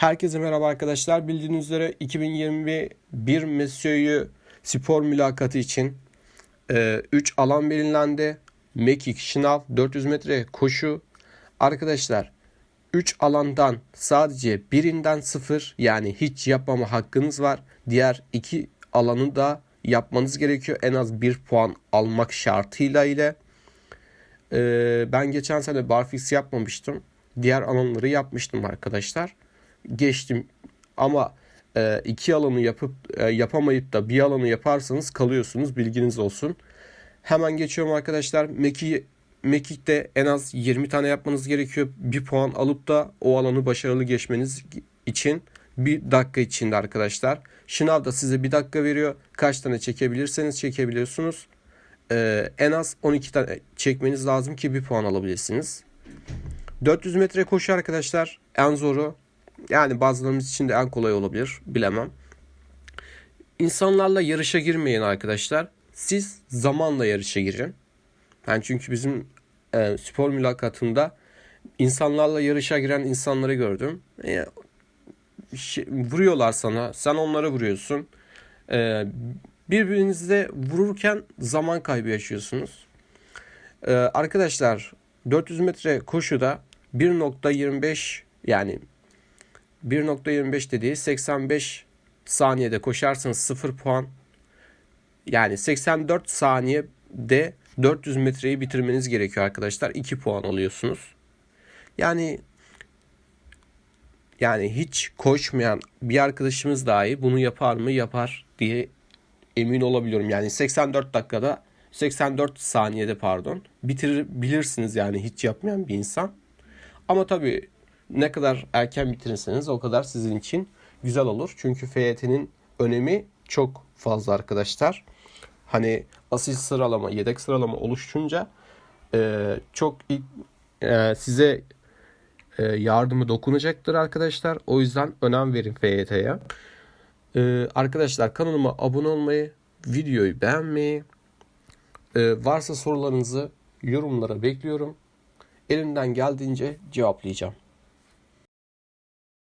Herkese merhaba arkadaşlar. Bildiğiniz üzere 2021 Messieu'yu spor mülakatı için 3 alan belirlendi. Mekik, şınav, 400 metre koşu. Arkadaşlar 3 alandan sadece birinden 0 yani hiç yapmama hakkınız var. Diğer 2 alanı da yapmanız gerekiyor. En az 1 puan almak şartıyla ile. Ee, ben geçen sene barfix yapmamıştım. Diğer alanları yapmıştım arkadaşlar. Geçtim ama e, iki alanı yapıp e, yapamayıp da bir alanı yaparsanız kalıyorsunuz. Bilginiz olsun. Hemen geçiyorum arkadaşlar. Meki Mekik'te en az 20 tane yapmanız gerekiyor. Bir puan alıp da o alanı başarılı geçmeniz için bir dakika içinde arkadaşlar. Şınav da size bir dakika veriyor. Kaç tane çekebilirseniz çekebiliyorsunuz. Ee, en az 12 tane çekmeniz lazım ki bir puan alabilirsiniz. 400 metre koşu arkadaşlar en zoru. Yani bazılarımız için de en kolay olabilir bilemem. İnsanlarla yarışa girmeyin arkadaşlar. Siz zamanla yarışa girin. Ben çünkü bizim e, spor mülakatında insanlarla yarışa giren insanları gördüm. E, şey, vuruyorlar sana, sen onlara vuruyorsun. E, birbirinizle vururken zaman kaybı yaşıyorsunuz. E, arkadaşlar 400 metre koşuda 1.25 yani 1.25 dediği 85 saniyede koşarsanız 0 puan. Yani 84 saniyede 400 metreyi bitirmeniz gerekiyor arkadaşlar. 2 puan alıyorsunuz. Yani yani hiç koşmayan bir arkadaşımız dahi bunu yapar mı yapar diye emin olabiliyorum. Yani 84 dakikada 84 saniyede pardon bitirebilirsiniz yani hiç yapmayan bir insan. Ama tabii ne kadar erken bitirirseniz o kadar sizin için güzel olur. Çünkü FYT'nin önemi çok fazla arkadaşlar. Hani asil sıralama, yedek sıralama oluşunca e, çok e, size e, yardımı dokunacaktır arkadaşlar. O yüzden önem verin FYT'ye. E, arkadaşlar kanalıma abone olmayı, videoyu beğenmeyi, e, varsa sorularınızı yorumlara bekliyorum. Elimden geldiğince cevaplayacağım.